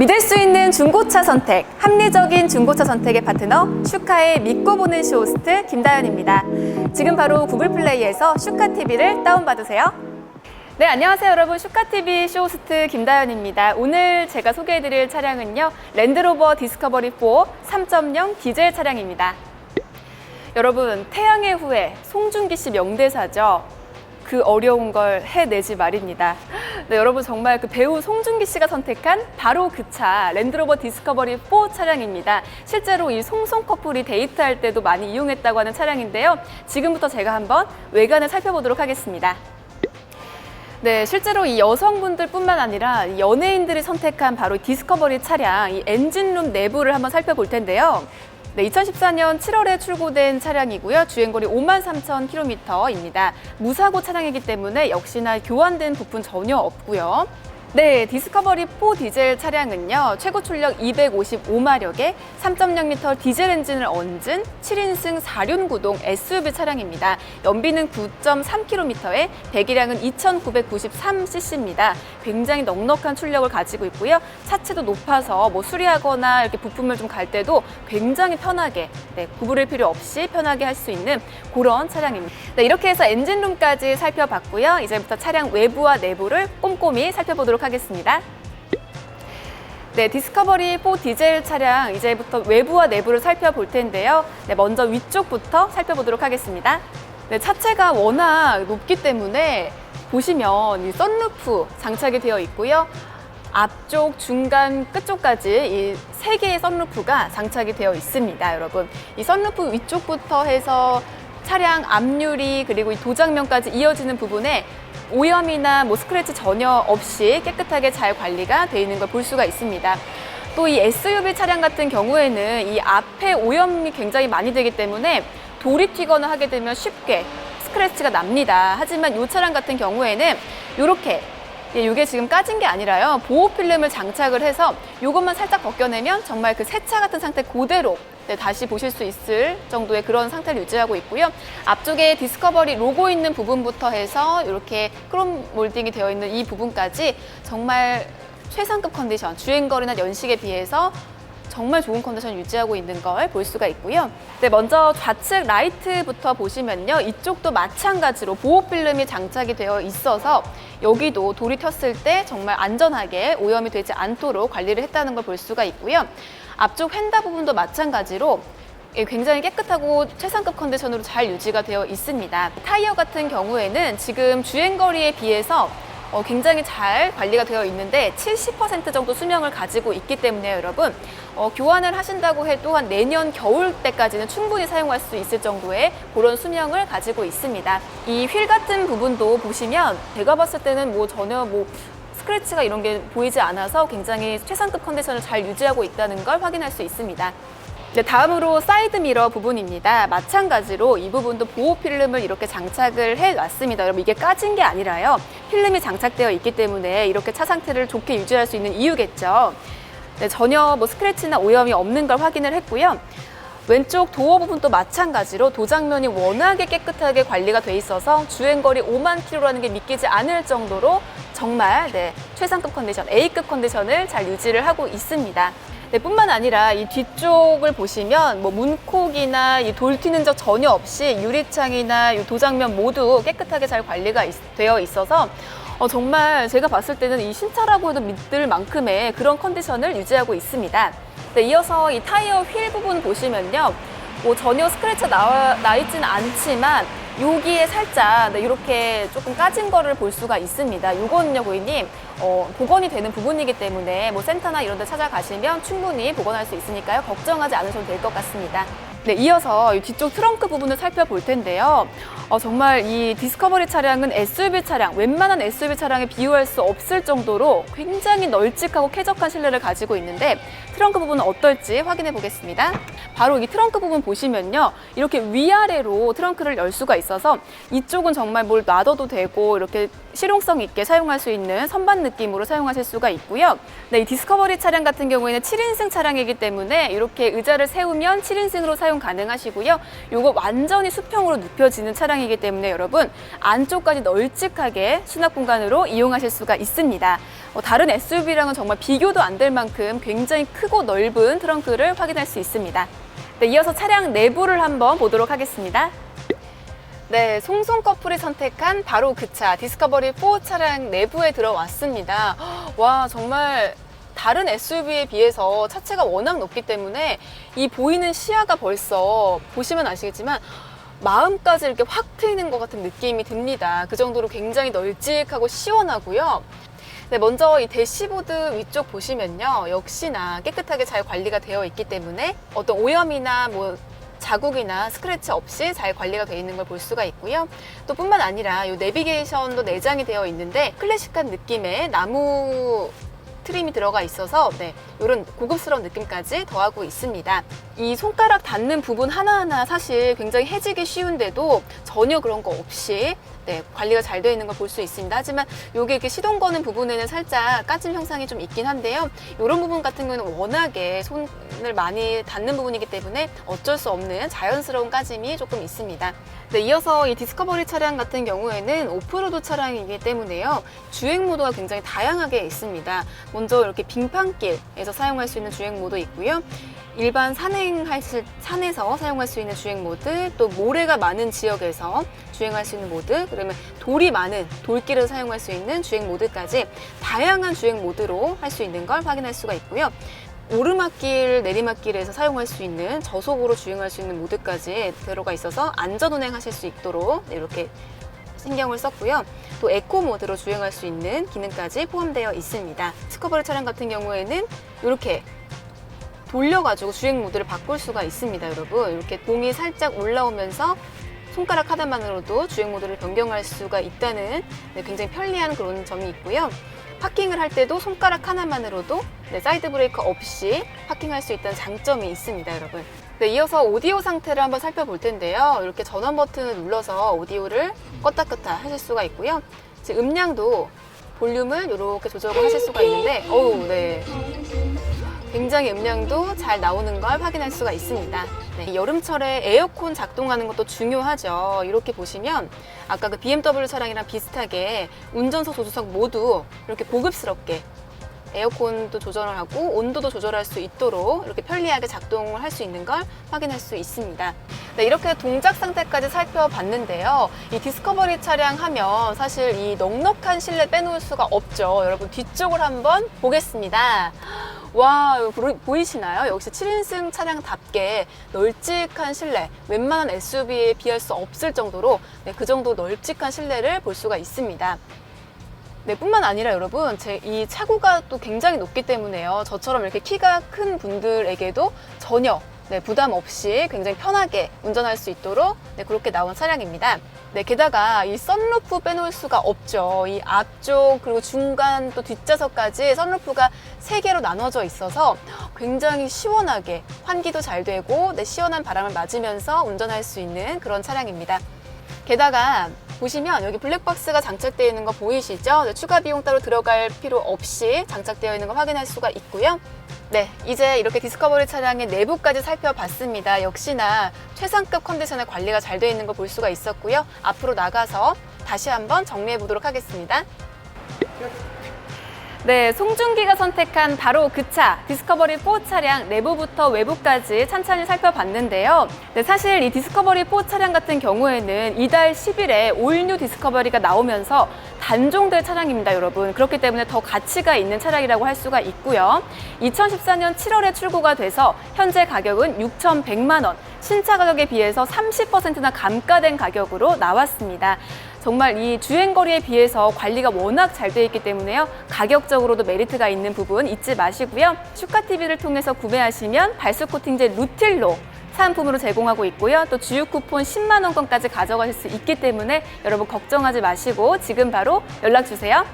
믿을 수 있는 중고차 선택, 합리적인 중고차 선택의 파트너 슈카의 믿고 보는 쇼호스트 김다연입니다. 지금 바로 구글 플레이에서 슈카 TV를 다운받으세요. 네, 안녕하세요, 여러분. 슈카 TV 쇼호스트 김다연입니다. 오늘 제가 소개해드릴 차량은요, 랜드로버 디스커버리 4 3.0 디젤 차량입니다. 여러분, 태양의 후예 송중기 씨 명대사죠. 그 어려운 걸 해내지 말입니다. 네, 여러분 정말 그 배우 송중기 씨가 선택한 바로 그 차 랜드로버 디스커버리 4 차량입니다. 실제로 이 송송 커플이 데이트할 때도 많이 이용했다고 하는 차량인데요. 지금부터 제가 한번 외관을 살펴보도록 하겠습니다. 네, 실제로 이 여성분들뿐만 아니라 이 연예인들이 선택한 바로 디스커버리 차량, 이 엔진룸 내부를 한번 살펴볼 텐데요. 네, 2014년 7월에 출고된 차량이고요. 주행거리 5만 3천 킬로미터입니다. 무사고 차량이기 때문에 역시나 교환된 부품 전혀 없고요. 네, 디스커버리 4 디젤 차량은요, 최고 출력 255마력의 3.0L 디젤 엔진을 얹은 7인승 4륜 구동 SUV 차량입니다. 연비는 9.3km에 배기량은 2,993cc입니다. 굉장히 넉넉한 출력을 가지고 있고요. 차체도 높아서 뭐 수리하거나 이렇게 부품을 좀 갈 때도 굉장히 편하게 네, 구부릴 필요 없이 편하게 할 수 있는 그런 차량입니다. 네, 이렇게 해서 엔진룸까지 살펴봤고요. 이제부터 차량 외부와 내부를 꼼꼼히 살펴보도록 하겠습니다. 네, 디스커버리 4 디젤 차량 이제부터 외부와 내부를 살펴볼 텐데요. 네, 먼저 위쪽부터 살펴보도록 하겠습니다. 네, 차체가 워낙 높기 때문에 보시면 이 썬루프 장착이 되어 있고요. 앞쪽, 중간, 끝쪽까지 이 세 개의 썬루프가 장착이 되어 있습니다, 여러분. 이 썬루프 위쪽부터 해서 차량 앞유리 그리고 이 도장면까지 이어지는 부분에 오염이나 뭐 스크래치 전혀 없이 깨끗하게 잘 관리가 되어 있는 걸 볼 수가 있습니다. 또 이 SUV 차량 같은 경우에는 이 앞에 오염이 굉장히 많이 되기 때문에 돌이 튀거나 하게 되면 쉽게 스크래치가 납니다. 하지만 이 차량 같은 경우에는 이렇게 예, 이게 지금 까진 게 아니라요. 보호 필름을 장착을 해서 이것만 살짝 벗겨내면 정말 그 새 차 같은 상태 그대로 네, 다시 보실 수 있을 정도의 그런 상태를 유지하고 있고요. 앞쪽에 디스커버리 로고 있는 부분부터 해서 이렇게 크롬 몰딩이 되어 있는 이 부분까지 정말 최상급 컨디션, 주행거리나 연식에 비해서 정말 좋은 컨디션 유지하고 있는 걸 볼 수가 있고요. 네, 먼저 좌측 라이트부터 보시면요. 이쪽도 마찬가지로 보호 필름이 장착이 되어 있어서 여기도 돌이 튀었을 때 정말 안전하게 오염이 되지 않도록 관리를 했다는 걸 볼 수가 있고요. 앞쪽 휀다 부분도 마찬가지로 예, 굉장히 깨끗하고 최상급 컨디션으로 잘 유지가 되어 있습니다. 타이어 같은 경우에는 지금 주행거리에 비해서 어, 굉장히 잘 관리가 되어 있는데 70% 정도 수명을 가지고 있기 때문에 여러분 어, 교환을 하신다고 해도 한 내년 겨울 때까지는 충분히 사용할 수 있을 정도의 그런 수명을 가지고 있습니다. 이 휠 같은 부분도 보시면 제가 봤을 때는 뭐 전혀 뭐 스크래치가 이런 게 보이지 않아서 굉장히 최상급 컨디션을 잘 유지하고 있다는 걸 확인할 수 있습니다. 네, 다음으로 사이드 미러 부분입니다. 마찬가지로 이 부분도 보호 필름을 이렇게 장착을 해 놨습니다. 여러분 이게 까진 게 아니라요. 필름이 장착되어 있기 때문에 이렇게 차 상태를 좋게 유지할 수 있는 이유겠죠. 네, 전혀 뭐 스크래치나 오염이 없는 걸 확인을 했고요. 왼쪽 도어 부분도 마찬가지로 도장면이 워낙에 깨끗하게 관리가 돼 있어서 주행거리 5만 킬로라는 게 믿기지 않을 정도로 정말 네, 최상급 컨디션, A급 컨디션을 잘 유지를 하고 있습니다. 네, 뿐만 아니라 이 뒤쪽을 보시면 뭐 문콕이나 이 돌 튀는 적 전혀 없이 유리창이나 이 도장면 모두 깨끗하게 잘 관리가 있- 되어 있어서 어, 정말 제가 봤을 때는 이 신차라고 해도 믿을 만큼의 그런 컨디션을 유지하고 있습니다. 네, 이어서 이 타이어 휠 부분 보시면요. 뭐 전혀 스크래치 나, 나 있지는 않지만 여기에 살짝 네, 이렇게 조금 까진 거를 볼 수가 있습니다. 요거는요, 고객님, 어, 복원이 되는 부분이기 때문에 뭐 센터나 이런 데 찾아가시면 충분히 복원할 수 있으니까요. 걱정하지 않으셔도 될 것 같습니다. 네, 이어서 이 뒤쪽 트렁크 부분을 살펴볼 텐데요. 어, 정말 이 디스커버리 차량은 SUV 차량, 웬만한 SUV 차량에 비유할 수 없을 정도로 굉장히 널찍하고 쾌적한 실내를 가지고 있는데 트렁크 부분은 어떨지 확인해 보겠습니다. 바로 이 트렁크 부분 보시면요. 이렇게 위아래로 트렁크를 열 수가 있어서 이쪽은 정말 뭘 놔둬도 되고 이렇게 실용성 있게 사용할 수 있는 선반 느낌으로 사용하실 수가 있고요. 네, 이 디스커버리 차량 같은 경우에는 7인승 차량이기 때문에 이렇게 의자를 세우면 7인승으로 사용 가능하시고요. 이거 완전히 수평으로 눕혀지는 차량이기 때문에 여러분 안쪽까지 널찍하게 수납 공간으로 이용하실 수가 있습니다. 어, 다른 SUV랑은 정말 비교도 안 될 만큼 굉장히 크고 넓은 트렁크를 확인할 수 있습니다. 네, 이어서 차량 내부를 한번 보도록 하겠습니다. 네, 송송 커플이 선택한 바로 그 차, 디스커버리 4 차량 내부에 들어왔습니다. 와, 정말 다른 SUV에 비해서 차체가 워낙 높기 때문에 이 보이는 시야가 벌써 보시면 아시겠지만 마음까지 이렇게 확 트이는 것 같은 느낌이 듭니다. 그 정도로 굉장히 널찍하고 시원하고요. 네, 먼저 이 대시보드 위쪽 보시면요. 역시나 깨끗하게 잘 관리가 되어 있기 때문에 어떤 오염이나 뭐 자국이나 스크래치 없이 잘 관리가 되어 있는 걸 볼 수가 있고요. 또 뿐만 아니라 이 내비게이션도 내장이 되어 있는데 클래식한 느낌의 나무 트림이 들어가 있어서 네, 이런 고급스러운 느낌까지 더하고 있습니다. 이 손가락 닿는 부분 하나하나 사실 굉장히 해지기 쉬운데도 전혀 그런 거 없이 네, 관리가 잘 되어 있는 걸 볼 수 있습니다. 하지만 이게 이렇게 시동 거는 부분에는 살짝 까짐 형상이 좀 있긴 한데요. 이런 부분 같은 경우는 워낙에 손을 많이 닿는 부분이기 때문에 어쩔 수 없는 자연스러운 까짐이 조금 있습니다. 네, 이어서 이 디스커버리 차량 같은 경우에는 오프로드 차량이기 때문에요. 주행 모드가 굉장히 다양하게 있습니다. 먼저 이렇게 빙판길에서 사용할 수 있는 주행 모드 있고요. 일반 산행하실 산에서 사용할 수 있는 주행 모드, 또 모래가 많은 지역에서 주행할 수 있는 모드, 그러면 돌이 많은 돌길을 사용할 수 있는 주행 모드까지 다양한 주행 모드로 할 수 있는 걸 확인할 수가 있고요. 오르막길, 내리막길에서 사용할 수 있는 저속으로 주행할 수 있는 모드까지 들어가 있어서 안전 운행하실 수 있도록 이렇게 신경을 썼고요. 또 에코 모드로 주행할 수 있는 기능까지 포함되어 있습니다. 스커버리 차량 같은 경우에는 이렇게 돌려가지고 주행 모드를 바꿀 수가 있습니다, 여러분. 이렇게 공이 살짝 올라오면서 손가락 하나만으로도 주행 모드를 변경할 수가 있다는 네, 굉장히 편리한 그런 점이 있고요. 파킹을 할 때도 손가락 하나만으로도 네, 사이드 브레이커 없이 파킹할 수 있다는 장점이 있습니다, 여러분. 네, 이어서 오디오 상태를 한번 살펴볼 텐데요. 이렇게 전원 버튼을 눌러서 오디오를 껐다 껐다 하실 수가 있고요. 지금 음량도 볼륨을 이렇게 조절을 하실 수가 있는데, 어우, 네. 굉장히 음량도 잘 나오는 걸 확인할 수가 있습니다. 네, 이 여름철에 에어컨 작동하는 것도 중요하죠. 이렇게 보시면 아까 그 BMW 차량이랑 비슷하게 운전석, 조수석 모두 이렇게 고급스럽게 에어컨도 조절을 하고 온도도 조절할 수 있도록 이렇게 편리하게 작동을 할 수 있는 걸 확인할 수 있습니다. 네, 이렇게 동작 상태까지 살펴봤는데요. 이 디스커버리 차량 하면 사실 이 넉넉한 실내 빼놓을 수가 없죠. 여러분 뒤쪽을 한번 보겠습니다. 와, 보이시나요? 역시 7인승 차량답게 널찍한 실내, 웬만한 SUV에 비할 수 없을 정도로 네, 그 정도 널찍한 실내를 볼 수가 있습니다. 네, 뿐만 아니라 여러분, 제 이 차고가 또 굉장히 높기 때문에요. 저처럼 이렇게 키가 큰 분들에게도 전혀 네, 부담 없이 굉장히 편하게 운전할 수 있도록 네, 그렇게 나온 차량입니다. 네, 게다가 이 선루프 빼놓을 수가 없죠. 이 앞쪽 그리고 중간 또 뒷좌석까지 선루프가 세 개로 나눠져 있어서 굉장히 시원하게 환기도 잘 되고 네, 시원한 바람을 맞으면서 운전할 수 있는 그런 차량입니다. 게다가 보시면 여기 블랙박스가 장착되어 있는 거 보이시죠? 네, 추가 비용 따로 들어갈 필요 없이 장착되어 있는 걸 확인할 수가 있고요. 네, 이제 이렇게 디스커버리 차량의 내부까지 살펴봤습니다. 역시나 최상급 컨디션의 관리가 잘 되어 있는 걸 볼 수가 있었고요. 앞으로 나가서 다시 한번 정리해 보도록 하겠습니다. 네, 송중기가 선택한 바로 그 차, 디스커버리 4 차량 내부부터 외부까지 찬찬히 살펴봤는데요. 네, 사실 이 디스커버리 4 차량 같은 경우에는 이달 10일에 올뉴 디스커버리가 나오면서 단종될 차량입니다, 여러분. 그렇기 때문에 더 가치가 있는 차량이라고 할 수가 있고요. 2014년 7월에 출고가 돼서 현재 가격은 6,100만 원, 신차 가격에 비해서 30%나 감가된 가격으로 나왔습니다. 정말 이 주행거리에 비해서 관리가 워낙 잘 되어 있기 때문에요. 가격적으로도 메리트가 있는 부분 잊지 마시고요. 슈카TV를 통해서 구매하시면 발수 코팅제 루틸로 사은품으로 제공하고 있고요. 또 주유 쿠폰 10만 원권까지 가져가실 수 있기 때문에 여러분 걱정하지 마시고 지금 바로 연락 주세요.